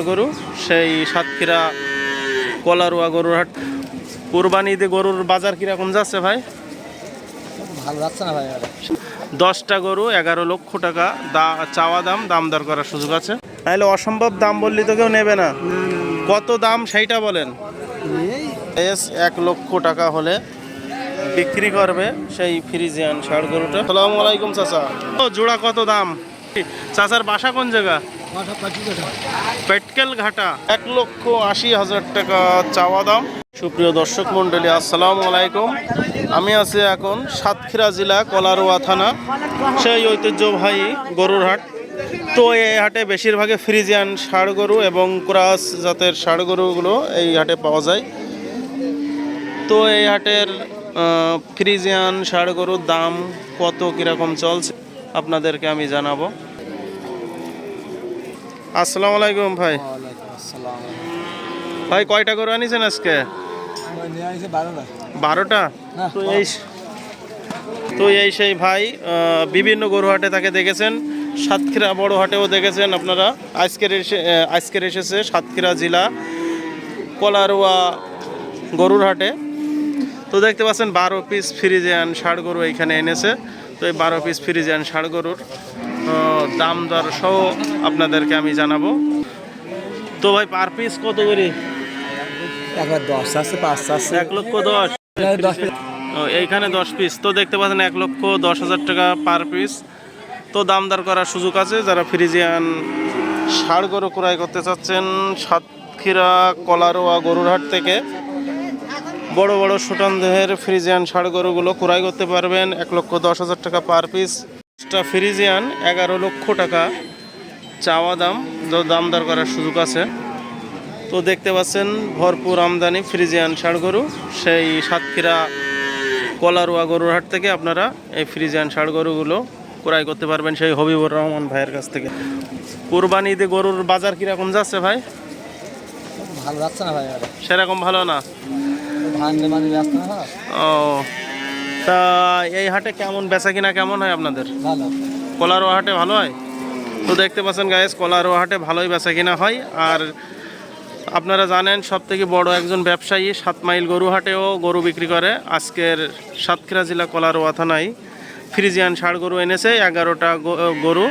ষাড় গরু সেই সাতক্ষীরা কলারুয়া গরুর হাট। কোরবানি ঈদে গরুর বাজার কীরকম যাচ্ছে ভাই? ভালো যাচ্ছে না ভাই দশটা গরু এগারো লক্ষ টাকা দা চাওয়া দাম দাম দর করার সুযোগ আছে। তাহলে অসম্ভব দাম বললি তো কেউ নেবে না। কত দাম সেইটা বলেন। এস এক লক্ষ টাকা হলে বিক্রি করবে সেই ফ্রিজিয়ান ষাড় গরুটা। সালাম আলাইকুম চাচা। ও জোড়া কত দাম? চাচার বাসা কোন জায়গা? পেটকেল ঘাটা। এক লক্ষ আশি হাজার টাকা চাওয়া দাম। সুপ্রিয় দর্শক মণ্ডলী, আসসালামু আলাইকুম। আমি আছি এখন সাতক্ষীরা জেলা কলারোয়া থানা। সেই ঐতিহ্যবাহী গরুর হাট। তো এই হাটে বেশিরভাগে ফ্রিজিয়ান ষাড় গরু এবং ক্রাস জাতের ষাড় গরুগুলো এই হাটে পাওয়া যায়। তো এই হাটের ফ্রিজিয়ান ষাড় গরুর দাম কত কীরকম চলছে, আপনাদেরকে আমি জানাব। আসসালামু আলাইকুম ভাই। আসসালাম। ভাই কয়টা গরু আনিছেন আজকে? বারোটা। তো এই তো এই সেই ভাই বিভিন্ন গরু হাটে তাকে দেখেছেন। সাতক্ষীরা বড় হাটেও দেখেছেন আপনারা। আজকের এসে আজকের এসেছে সাতক্ষীরা জেলা কলারোয়া গরুর হাটে। তো দেখতে পাচ্ছেন বারো পিস ফ্রিজিয়ান ষাড় গরু এইখানে এনেছে। তো এই বারো পিস ফ্রিজিয়ান ষাড় গরুর দাম দর সহ আপনাদেরকে আমি জানাব। তো ভাই পার পিস কত করে? একবার দশ আছে পাঁচ আছে। এক লক্ষ দশ। দশ ও, এইখানে দশ পিস তো দেখতে পাচ্ছেন এক লক্ষ দশ হাজার টাকা পার পিস তো দাম দর করার সুযোগ আছে যারা ফ্রিজিয়ান ষাড় গরু ক্রয় করতে চাচ্ছেন সাতক্ষীরা কলারোয়া গরুর হাট থেকে বড় বড় সুটান দেহের ফ্রিজিয়ান ষাড় গরুগুলো ক্রয় করতে পারবেন। এক লক্ষ দশ হাজার টাকা পার পিস ফ্রিজিয়ান এগারো লক্ষ টাকা চাওয়া দাম দাম দর করার সুযোগ আছে। তো দেখতে পাচ্ছেন ভরপুর আমদানি ফ্রিজিয়ান ষাড় গরু। সেই সাতক্ষীরা কলারুয়া গরুর হাট থেকে আপনারা এই ফ্রিজিয়ান ষাড় গরুগুলো ক্রয় করতে পারবেন সেই হবিবুর রহমান ভাইয়ের কাছ থেকে। কোরবানি ঈদে গরুর বাজার কীরকম যাচ্ছে ভাই? ভালো যাচ্ছে না ভাই। সেরকম ভালো না? ও তা এই হাটে কেমন বেচা কিনা কেমন হয় আপনাদের? ভালো। কলারোয়া হাটে ভালো হয়? তো দেখতে পাচ্ছেন গায়েস কলারোয়া হাটে ভালোই বেচা কিনা হয়। আর আপনারা জানেন সব থেকে বড় একজন ব্যবসায়ী সাত মাইল গরু হাটেও গরু বিক্রি করে। আজকের সাতক্ষীরা জেলা কলারোয়া থানায় ফ্রিজিয়ান ষাড় গরু এনেছে এগারোটা গরু।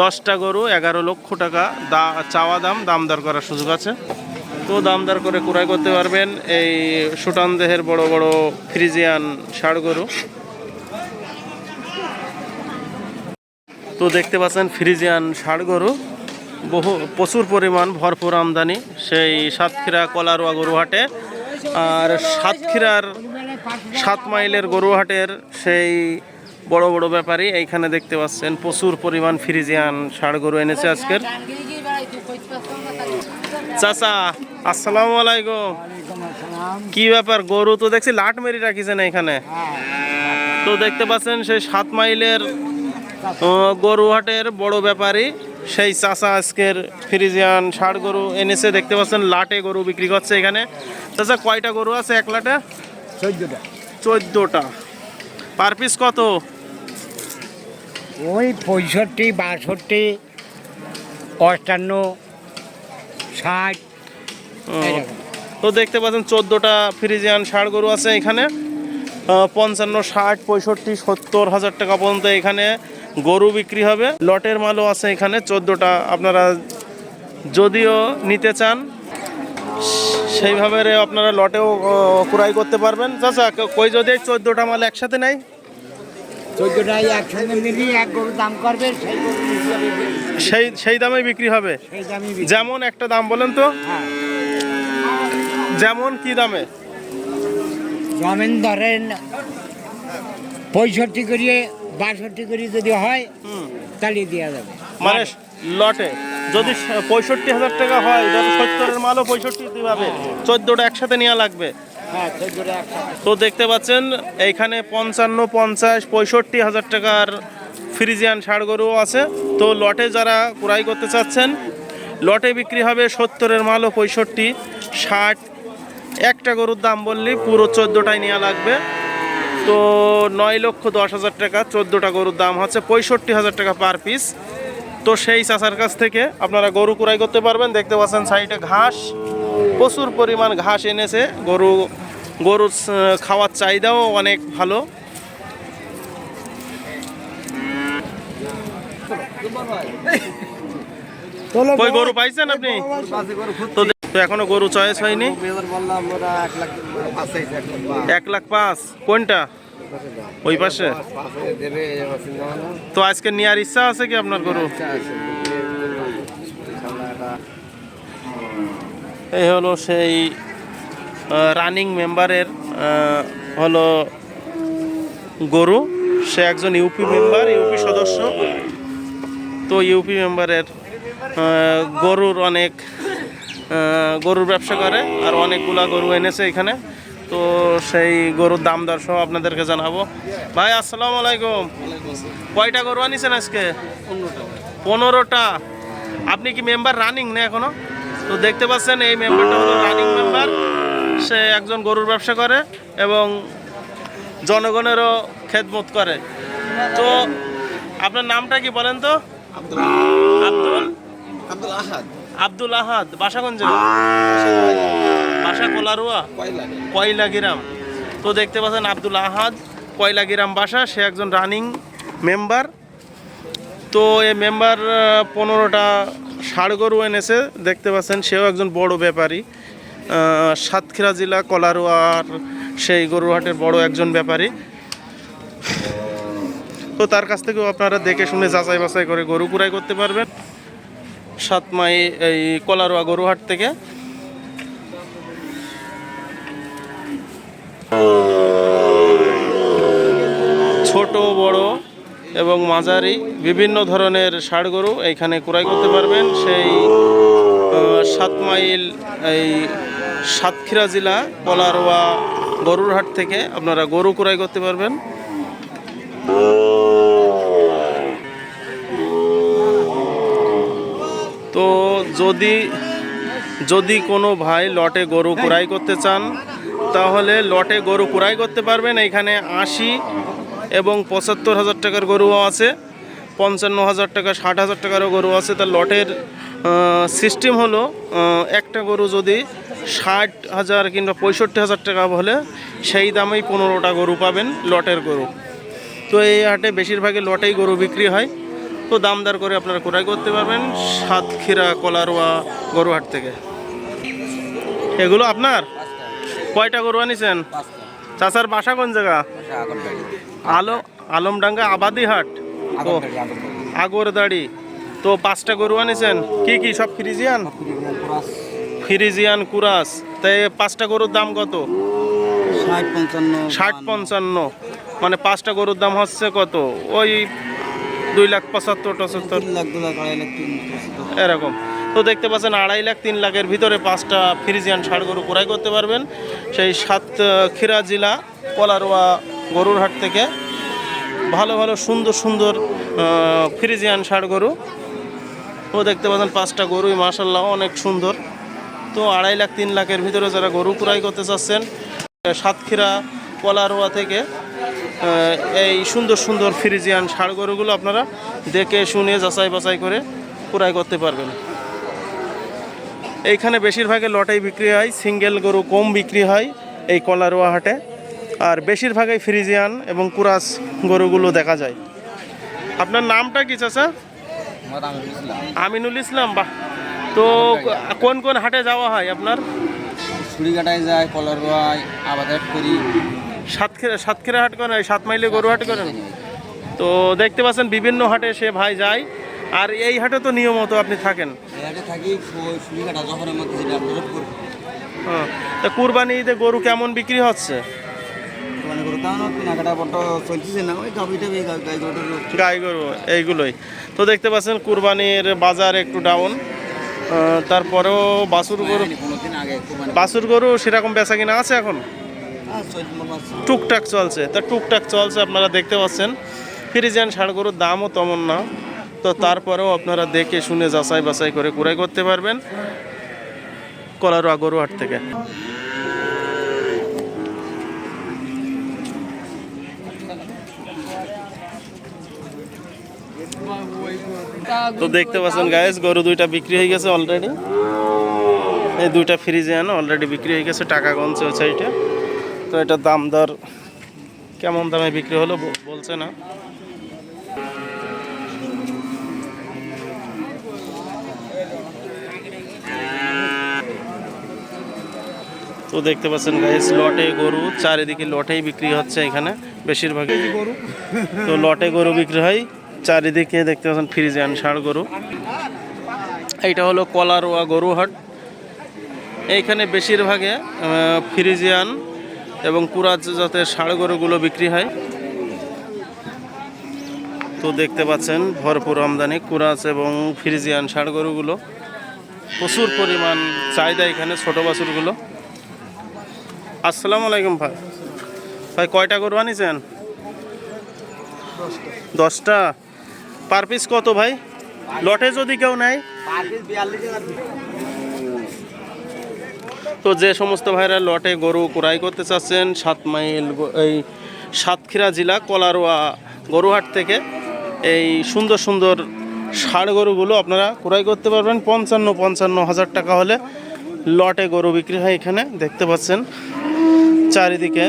দশটা গরু এগারো লক্ষ টাকা দা চাওয়া দাম দাম দর করার সুযোগ আছে। তো দাম দর করে ক্রয় করতে পারবেন এই সুটান দেহের বড় বড় ফ্রিজিয়ান ষাড় গরু? তো দেখতে পাচ্ছেন ফ্রিজিয়ান ষাড় গরু। বহু, প্রচুর পরিমাণ ভরপুর আমদানি সেই সাতক্ষীরা কলারোয়া গরুহাটে। আর সাতক্ষীরার সাত মাইলের গরুহাটের সেই বড় বড় ব্যাপারী এইখানে দেখতে পাচ্ছেন প্রচুর পরিমাণ ফ্রিজিয়ান ষাড় গরু এনেছে আজকের। চাচা আসসালামু আলাইকুম। কি ব্যাপার গরু তো দেখছি লাট মেরি রাখিছেন এখানে। তো দেখতে পাচ্ছেন সেই সাত মাইলের গরুহাটের বড় ব্যাপারী সেই চাচা আজকের ফ্রিজিয়ান ষাড় গরু এনেছে। দেখতে পাচ্ছেন লাটে গরু বিক্রি করছে এখানে। চাচা কয়টা গরু আছে এক লাটে? চোদ্দটা। চোদ্দোটা। পার পিস কত? ওই পঁয়ষট্টি বাষট্টি অষ্টান্ন ষাট। তো দেখতে পাচ্ছেন চোদ্দোটা ফ্রিজিয়ান ষাড় গরু আছে এখানে। পঞ্চান্ন ষাট পঁয়ষট্টি সত্তর হাজার টাকা পর্যন্ত এখানে গরু বিক্রি হবে। লটের মালও আছে এখানে চোদ্দোটা আপনারা যদিও নিতে চান সেইভাবে আপনারা লটেও ক্রয় করতে পারবেন। চাচা কই যদি চোদ্দোটা মাল একসাথে নেয়? চোদ্দোটাই একসঙ্গে নিবি এক গরুর দাম করবে সেই হবে। সেই সেই দামে বিক্রি হবে? সেই যেমন একটা দাম বলেন তো। হ্যাঁ। যেমন কি দামে? জমিন ধরেন পঁয়ষট্টি করিয়ে বাষট্টি করি যদি হয় তাহলে দেওয়া যাবে। মানে লটে। যদি পঁয়ষট্টি হাজার টাকা হয় ধরো সত্তরের মালও পঁয়ষট্টি পাবে চোদ্দোটা একসাথে নেওয়া লাগবে। তো দেখতে পাচ্ছেন, এইখানে পঞ্চান্ন, পঞ্চাশ, পঁয়ষট্টি হাজার টাকার ফ্রিজিয়ান ষাড় গরুও আছে। তো লটে যারা ক্রয় করতে চাচ্ছেন, লটে বিক্রি হবে সত্তরের মালও পঁয়ষট্টি, ষাট, একটা গরুর দাম বললি পুরো চোদ্দোটাই নেওয়া লাগবে। তো নয় লক্ষ দশ হাজার টাকা চোদ্দোটা গরুর দাম হচ্ছে, পঁয়ষট্টি হাজার টাকা পার পিস। তো সেই চাচার কাছ থেকে আপনারা গরু কুড়াই করতে পারবেন। দেখতে পাচ্ছেন সাইডে ঘাস। প্রচুর পরিমাণ ঘাস এনেছে। গরু গরুর খাওয়ার চাহিদাও অনেক ভালো। কই গরু পাইছেন আপনি? তো এখনও গরু চয়েস হয়নি? এক লাখ পাঁচ। এক লাখ এক লাখ পাঁচ কোনটা? ওই পাশে। তো আজকে নেওয়ার ইচ্ছা আছে কি আপনার গরু? এই হলো সেই রানিং মেম্বারের হলো গরু। সে একজন ইউপি মেম্বার ইউপি সদস্য। তো ইউপি মেম্বারের গরুর অনেক গরুর ব্যবসা করে আর অনেকগুলা গরু এনেছে এখানে। তো সেই গরুর দাম দর সহ আপনাদেরকে জানাব। ভাই আসসালামু আলাইকুম। কয়টা গরু আনিছেন আজকে? পনেরোটা। আপনি কি মেম্বার রানিং না এখনও? তো দেখতে পাচ্ছেন এই মেম্বারটা হলো রানিং মেম্বার সে একজন গরুর ব্যবসা করে এবং জনগণেরও খেদমত করে। তো আপনার নামটা কি বলেন তো? আব্দুল। আব্দুল? আহাদ। আব্দুল আহাদ বাসাগঞ্জে বাসা কোলারুয়া কয়লা কয়লাগিরাম। তো দেখতে পাচ্ছেন আব্দুল আহাদ কয়লাগিরাম বাসা সে একজন রানিং মেম্বার তো এই মেম্বার পনেরোটা ষাড় গরু এনেছে দেখতে পাচ্ছেন, সেও একজন বড় ব্যাপারী। সাতক্ষীরা জেলা কলারুয়ার সেই গরুহাটের বড় একজন ব্যাপারী। তো তার কাছ থেকেও আপনারা দেখে শুনে যাচাই বাছাই করে গরু কুড়াই করতে পারবেন। সাত মাই এই কলারোয়া গরুহাট থেকে। ছোট, বড় এবং মাঝারি বিভিন্ন ধরনের ষাড় গরু এইখানে ক্রয় করতে পারবেন। সেই সাত মাইল এই সাতক্ষীরা জেলা পলারোয়া গরুর হাট থেকে আপনারা গরু ক্রয় করতে পারবেন। তো যদি যদি কোনো ভাই লটে গরু ক্রয় করতে চান, তাহলে লটে গরু কুড়াই করতে পারবেন। এখানে আশি এবং পঁচাত্তর হাজার টাকার গরুও আছে, পঞ্চান্ন হাজার টাকা, ষাট হাজার টাকারও গরু আছে। তার লটের সিস্টেম হলো একটা গরু যদি ষাট হাজার কিংবা পঁয়ষট্টি হাজার টাকা হলে সেই দামেই পনেরোটা গরু পাবেন লটের গরু। তো এই হাটে বেশিরভাগই লটেই গরু বিক্রি হয়। তো দামদার করে আপনারা ক্রয় করতে পারবেন সাতক্ষীরা, কলারোয়া গরুহাট থেকে। এগুলো আপনার? কয়টা গরু আনিছেন? চাচার বাসা কোন জায়গা? আলো আলমডাঙ্গা আবাদি হাট? ও আগরদাড়ি। তো পাঁচটা গরু আনিছেন। কি কি সব ফ্রিজিয়ান? ফ্রিজিয়ান কুরাস। তাই পাঁচটা গরুর দাম কত? ষাট পঞ্চান্ন। মানে পাঁচটা গরুর দাম হচ্ছে কত? ওই দুই লাখ পঁচাত্তর টচাত্তর এরকম। তো দেখতে পাচ্ছেন আড়াই লাখ তিন লাখের ভিতরে পাঁচটা ফ্রিজিয়ান ষাড় গরু ক্রয় করতে পারবেন। সেই সাতক্ষীরা জেলা, কলারোয়া গরুর হাট থেকে ভালো ভালো, সুন্দর সুন্দর ফ্রিজিয়ান ষাড় গরু তো দেখতে পাচ্ছেন পাঁচটা গরুই মাসাল্লাহ অনেক সুন্দর। তো আড়াই লাখ তিন লাখের ভিতরে যারা গরু ক্রয় করতে চাচ্ছেন সাতক্ষীরা কলারোয়া থেকে এই সুন্দর সুন্দর ফ্রিজিয়ান ষাড় গরুগুলো আপনারা দেখে, শুনে যাচাই বাছাই করে ক্রয় করতে পারবেন। এইখানে বেশিরভাগে লটাই বিক্রি হয় সিঙ্গেল গরু কম বিক্রি হয় এই কলারোয়া হাটে। আর বেশিরভাগই ফ্রিজিয়ান এবং কুরাস গরুগুলো দেখা যায়। আপনার নামটা কি চাচা? আমিনুল ইসলাম। বাহ। তো কোন কোন হাটে যাওয়া হয় আপনার? ছুরিকাটায় যায় কলারোয়ায় আবাদ করি। সাতক্ষীরা সাতক্ষীরা হাট করেন এই সাত মাইলে গরু হাট করেন তো দেখতে পাচ্ছেন বিভিন্ন হাটে সে ভাই যায়। আর এই হাটে তো নিয়মত আপনি থাকেন। থাকি হ্যাঁ তা কুরবানি ঈদে গরু কেমন বিক্রি হচ্ছে? গাই গরু এইগুলোই। তো দেখতে পাচ্ছেন কুরবানির বাজার একটু ডাউন তারপরেও বাছুর গরু বাছুর গরু সেরকম বেচা কিনা আছে এখন? টুকটাক চলছে। তা টুকটাক চলছে আপনারা দেখতে পাচ্ছেন। ফ্রিজিয়ান ষাড় গরুর দামও তেমন না। তো তারপরেও আপনারা দেখে শুনে যাচাই বাছাই করে কুড়াই করতে পারবেন কলারোয়া গরুহাট থেকে। তো দেখতে পাচ্ছেন গায়েস গরু দুইটা বিক্রি হয়ে গেছে অলরেডি এই দুইটা ফ্রিজিয়ান অলরেডি বিক্রি হয়ে গেছে, টাকা গঞ্চে ওই সাইডে তো এটা দাম দর কেমন দামে বিক্রি হলো বলছে না। তো দেখতে পাচ্ছেন গাইস লটে গরু চারিদিকে লটেই বিক্রি হচ্ছে এখানে, বেশিরভাগই। গরু তো লটে গরু বিক্রি হয়, চারিদিকে দেখতে পাচ্ছেন ফ্রিজিয়ান ষাড় গরু। এইটা হলো কলারোয়া গরু হাট। এইখানে বেশিরভাগে ফ্রিজিয়ান এবং কুরাজ জাতের ষাড় গরুগুলো বিক্রি হয়। তো দেখতে পাচ্ছেন ভরপুর আমদানি কুরাজ এবং ফ্রিজিয়ান ষাড় গরুগুলো। প্রচুর পরিমাণ চাহিদা এখানে ছোট বাছুরগুলো। আসসালামু আলাইকুম ভাই। ভাই, কয়টা গরু আনিছেন দশটা। পার পিস কত ভাই? লটে যদি কেউ নেয়। তো যে সমস্ত ভাইরা লটে গরু ক্রয় করতে চাচ্ছেন, সাত মাইল এই সাতক্ষীরা জেলা কলারোয়া গরুহাট থেকে এই সুন্দর সুন্দর ষাড় গরুগুলো আপনারা ক্রয় করতে পারবেন। পঞ্চান্ন পঞ্চান্ন হাজার টাকা হলে লটে গরু বিক্রি হয় এখানে, দেখতে পাচ্ছেন। চারিদিকে।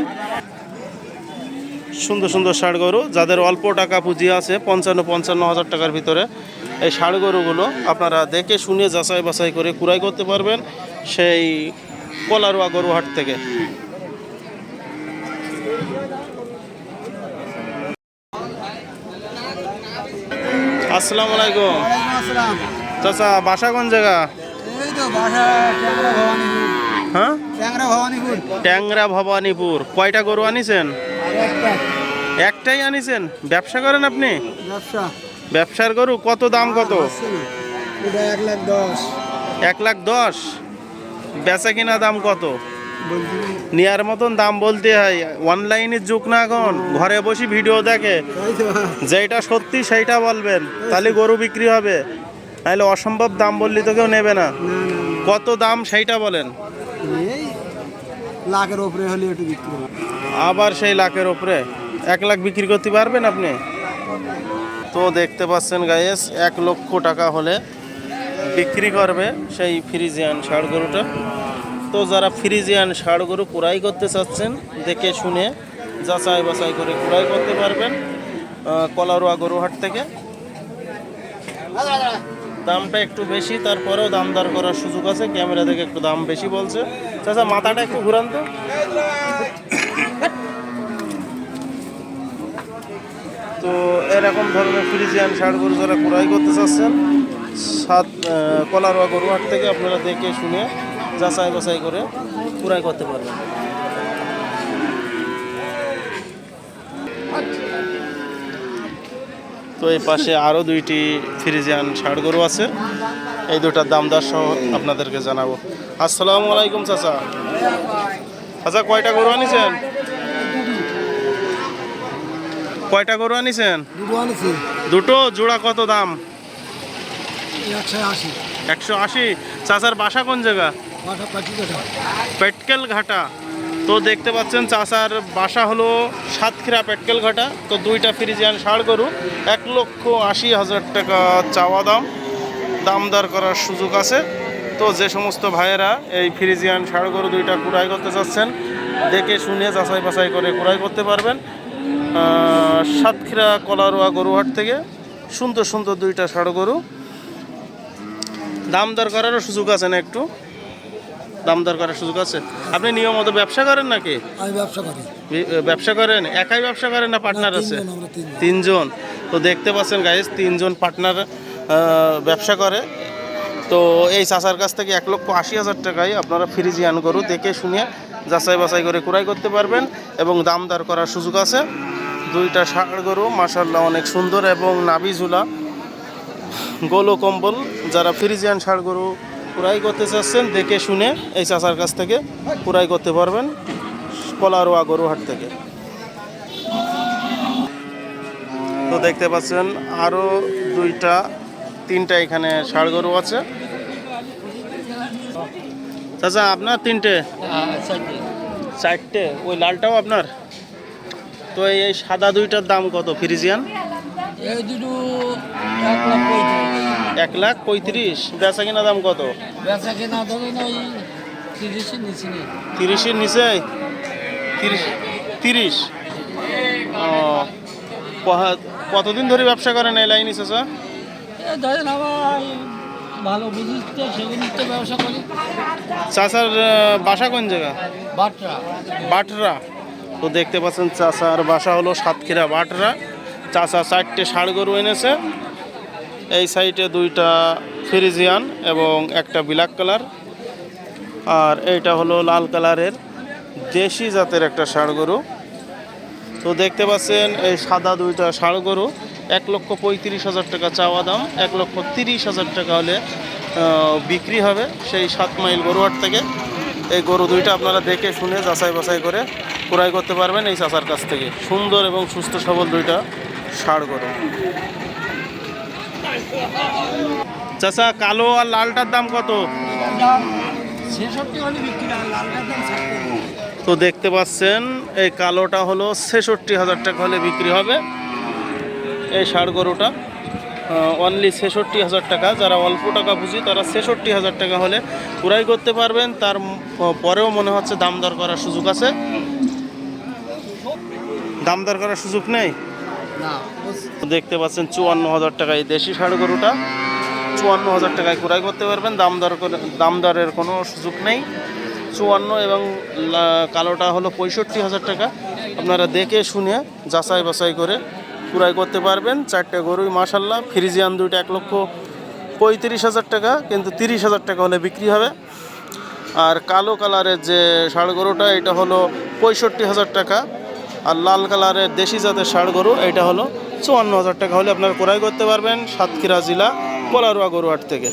সুন্দর সুন্দর ষাড় গরু যাদের অল্প টাকা পুঁজি আছে পঞ্চান্ন পঞ্চান্ন হাজার টাকার ভিতরে এই ষাড় গরুগুলো আপনারা দেখে শুনে যাচাই বাছাই করে কুড়াই করতে পারবেন সেই কলারোয়া গরু হাট থেকে। আসসালামু আলাইকুম। চাচা বাসা কোন জায়গা? এই তো বাসা হ্যাঁ? ট্যাংরা ভবানীপুর। ট্যাংরা ভবানীপুর। কয়টা গরু আনিছেন? একটাই। আনিছেন? ব্যবসা করেন আপনি? ব্যবসা। ব্যবসার গরু কত দাম কত? এক লাখ দশ। বেচা কিনা দাম কত? নেয়ার মতন দাম বলতে হয়। অনলাইনের যুগ না এখন। ঘরে বসে ভিডিও দেখে। যেটা সত্যি সেইটা বলবেন। তাহলে গরু বিক্রি হবে। নাহলে অসম্ভব দাম বললে তো কেউ নেবে না। কত দাম সেইটা বলেন। এই লাখের ওপরে হলে একটু বিক্রি আবার সেই লাখের ওপরে এক লাখ বিক্রি করতে পারবেন আপনি? তো দেখতে পাচ্ছেন গায়েস এক লক্ষ টাকা হলে বিক্রি করবে সেই ফ্রিজিয়ান ষাড় গরুটা। তো যারা ফ্রিজিয়ান ষাড় গরু কুড়াই করতে চাচ্ছেন দেখে শুনে যাচাই বাছাই করে কুড়াই করতে পারবেন কলারোয়া গরুহাট থেকে। দামটা একটু বেশি, তারপরেও দাম দর করার সুযোগ আছে। ক্যামেরা থেকে একটু দাম বেশি বলছে। চাচা, মাথাটা একটু ঘুরান তো। তো এরকম ধরনের ফ্রিজিয়ান গরু যারা ক্রয় করতে চাচ্ছেন, সাত কলারোয়া গরুহাট থেকে আপনারা দেখে শুনে যাচাই বাছাই করে ক্রয় করতে পারবেন। তো এই পাশে আরও দুইটি ফ্রিজিয়ান ষাড় গরু আছে। এই দুটার দাম দর সহ আপনাদেরকে জানাব। আসসালামু আলাইকুম চাচা। আচ্ছা কয়টা গরু আনিছেন? কয়টা গরু আনিছেন? দুটো জোড়া কত দাম? একশো আশি। চাচার বাসা কোন জায়গা? পেটকেল ঘাটা। তো দেখতে পাচ্ছেন চাচার বাসা হলো সাতক্ষীরা পেটকেল ঘাটা। তো দুইটা ফ্রিজিয়ান ষাড় গরু, এক লক্ষ আশি হাজার টাকা চাওয়া দাম। দাম দর করার সুযোগ আছে। তো যে সমস্ত ভাইয়েরা এই ফ্রিজিয়ান ষাড় গরু দুইটা কুড়াই করতে চাচ্ছেন, দেখে শুনে যাচাই বাছাই করে কুড়াই করতে পারবেন। সাতক্ষীরা কলারোয়া গরুহাট থেকে সুন্দর সুন্দর দুইটা ষাড় গরু। দাম দর করারও সুযোগ আছে না একটু? দাম দর করার সুযোগ আছে? আপনি নিয়মিত ব্যবসা করেন নাকি? আমি ব্যবসা করি। ব্যবসা করেন? একাই ব্যবসা করেন না পার্টনার আছে? তিনজন, তো দেখতে পাচ্ছেন গাইজ তিনজন পার্টনার ব্যবসা করে। তো এই চাচার কাছ থেকে এক লক্ষ আশি হাজার টাকায় আপনারা ফ্রিজিয়ান গরু দেখে শুনে যাচাই বাছাই করে ক্রয় করতে পারবেন এবং দাম দর করার সুযোগ আছে। দুইটা ষাঁড় গরু মাসাল্লাহ অনেক সুন্দর এবং নাভি ঝুলা গোলো কম্বল। যারা ফ্রিজিয়ান ষাঁড় গরু ক্রয় করতে চাচ্ছেন, দেখে শুনে এই চাচার কাছ থেকে ক্রয় করতে পারবেন কলারোয়া গরুহাট থেকে। তো দেখতে পাচ্ছেন আরও দুইটা, তিনটা এখানে ষাড় গরু আছে। চাচা, আপনার তিনটে? চারটে। ওই লালটাও আপনার? তো এই এই সাদা দুইটার দাম কত, ফ্রিজিয়ান? এই দুটো এক লাখ পঁয়ত্রিশ। এক লাখ পঁয়ত্রিশ। বেচা কিনা দাম কত? বেচা কেনা ধরুন ওই তিরিশের নিচে নেই। তিরিশের নিচে? তিরিশ তিরিশ? ও কতদিন ধরে ব্যবসা করেন এই লাইন স্যার এ ধরেন আবার ভালো বুঝিস তো সেগুলো তো ব্যবসা করি। আহ, বাসা কোন জায়গা? বাটরা। বাটরা। তো দেখতে পাচ্ছেন চাচার বাসা হলো সাতক্ষীরা বাটরা। চাচা চারটে ষাড় গরু এনেছে। এই সাইডে দুইটা ফ্রিজিয়ান এবং একটা ব্ল্যাক কালার। আর এইটা হলো লাল কালারের দেশি জাতের একটা ষাড় গরু। তো দেখতে পাচ্ছেন, এই সাদা দুইটা ষাড় গরু। এক লক্ষ পঁয়ত্রিশ হাজার টাকা চাওয়া দাম, এক লক্ষ তিরিশ হাজার টাকা হলে বিক্রি হবে সেই সাত মাইল গরুহাট থেকে। এই গরু দুইটা আপনারা দেখে শুনে যাচাই বাছাই করে ক্রয় করতে পারবেন এই চাচার কাছ থেকে। সুন্দর এবং সুস্থ সবল দুইটা। ষাড় গরু চাচা কালো আর লালটার দাম কত? তো দেখতে পাচ্ছেন এই কালোটা হলো ছেষট্টি হাজার টাকা হলে বিক্রি হবে। এই ষাড় গরুটা অনলি ছেষট্টি হাজার টাকা। যারা অল্প টাকা বুঝি তারা ছেষট্টি হাজার টাকা হলে ক্রয় করতে পারবেন। তার পরেও মনে হচ্ছে দাম দর করার সুযোগ আছে। দাম দর করার সুযোগ নেই? দেখতে পাচ্ছেন চুয়ান্ন হাজার টাকায় দেশি ষাড় গরুটা। চুয়ান্ন হাজার টাকায় ক্রয় করতে পারবেন, দাম দর দাম দরের কোনো সুযোগ নেই। চুয়ান্ন এবং কালোটা হলো পঁয়ষট্টি হাজার টাকা। আপনারা দেখে শুনে যাচাই বাছাই করে ক্রয় করতে পারবেন। চারটে গরুই মাসাল্লাহ ফ্রিজিয়ান দুইটা এক লক্ষ পঁয়ত্রিশ হাজার টাকা, কিন্তু তিরিশ হাজার টাকা হলে বিক্রি হবে। আর কালো কালারের যে ষাড় গরুটা, এটা হলো পঁয়ষট্টি হাজার টাকা। আর লাল কালারের দেশি জাতের ষাড় গরু এটা হলো চুয়ান্ন হাজার টাকা হলে আপনারা ক্রয় করতে পারবেন সাতক্ষীরা জেলা কোলারুয়া গরুহাট থেকে।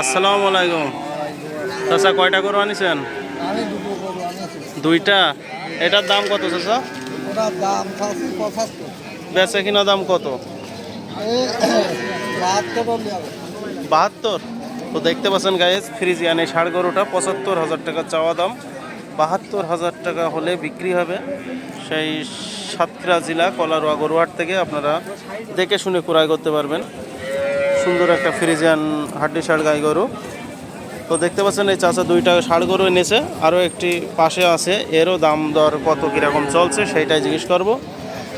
আসসালামু আলাইকুম। চাচা কয়টা গরু আনিছেন? আমি দুটো গরু আনিয়েছি। দুইটা? এটার দাম কত চাচা? পঁচাত্তর। বেচা কিনা দাম কত? বাহাত্তর বাহাত্তর? তো দেখতে পাচ্ছেন গাইজ ফ্রিজিয়ান এই ষাড় গরুটা পঁচাত্তর হাজার টাকা চাওয়া দাম। বাহাত্তর হাজার টাকা হলে বিক্রি হবে সেই সাতক্ষীরা জেলা কলারোয়া গরুহাট থেকে। আপনারা দেখে শুনে ক্রয় করতে পারবেন। সুন্দর একটা ফ্রিজিয়ান হাড্ডি ষাড় গাই গরু। তো দেখতে পাচ্ছেন এই চাচা দুইটা ষাড় গরু এনেছে। আরও একটি পাশে আছে এরও দাম দর কত কীরকম চলছে সেইটাই জিজ্ঞেস করব।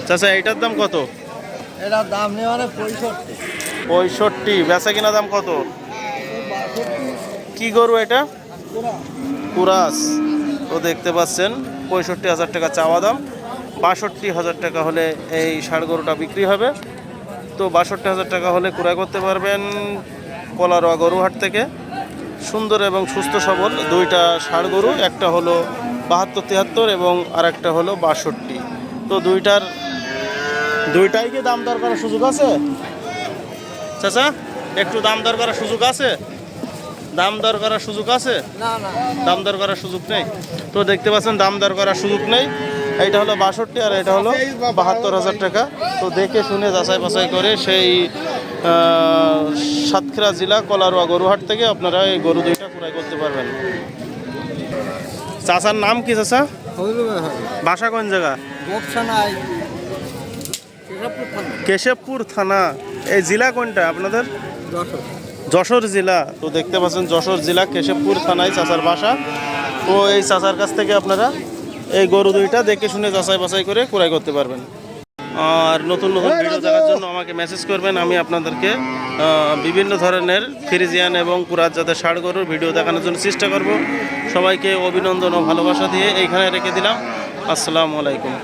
চাচা এইটার দাম কত? এটার দাম নেই মানে পঁয়ষট্টি। পঁয়ষট্টি বেচা কিনা দাম কত? কি গরু এটা? কুরাস। তো দেখতে পাচ্ছেন, পঁয়ষট্টি হাজার টাকা চাওয়া দাম। বাষট্টি হাজার টাকা হলে এই ষাড় গরুটা বিক্রি হবে। তো বাষট্টি হাজার টাকা হলে ক্রয় করতে পারবেন কলারোয়া গরুহাট থেকে। সুন্দর এবং সুস্থ সবল দুইটা ষাড় গরু, একটা হলো বাহাত্তর তিয়াত্তর এবং আরেকটা হলো বাষট্টি। তো দুইটার, দুইটাই কি দাম দর করার সুযোগ আছে? চাচা, একটু দাম দর করার সুযোগ আছে? দাম দর করার সুযোগ আছে? দাম দর করার সুযোগ নেই? তো দেখতে পাচ্ছেন দাম দর করার সুযোগ নেই। এইটা হলো বাষট্টি আর এটা হলো বাহাত্তর হাজার টাকা। তো দেখে শুনে যাচাই বাছাই করে সেই সাতক্ষীরা জেলা কলারোয়া গরুহাট থেকে আপনারা এই গরু দুইটা ক্রয় করতে পারবেন। চাচার নাম কি চাচা? হইল বাসা কোন জায়গা? কেশবপুর থানা। এই জেলা কোনটা আপনাদের? যশোর জেলা। তো দেখতে পাচ্ছেন যশোর জেলা কেশবপুর থানায় চাচার বাসা। তো এই চাচার কাছ থেকে আপনারা এই গরু দুইটা দেখে শুনে যাচাই বাছাই করে ক্রয় করতে পারবেন। আর নতুন নতুন ভিডিও দেখার জন্য আমাকে মেসেজ করবেন আমি আপনাদেরকে বিভিন্ন ধরনের ফ্রিজিয়ান এবং কুরাত জাতের ষাড় গরুর ভিডিও দেখানোর জন্য চেষ্টা করব। সবাইকে অভিনন্দন ও ভালোবাসা দিয়ে এইখানে রেখে দিলাম। আসসালামু আলাইকুম।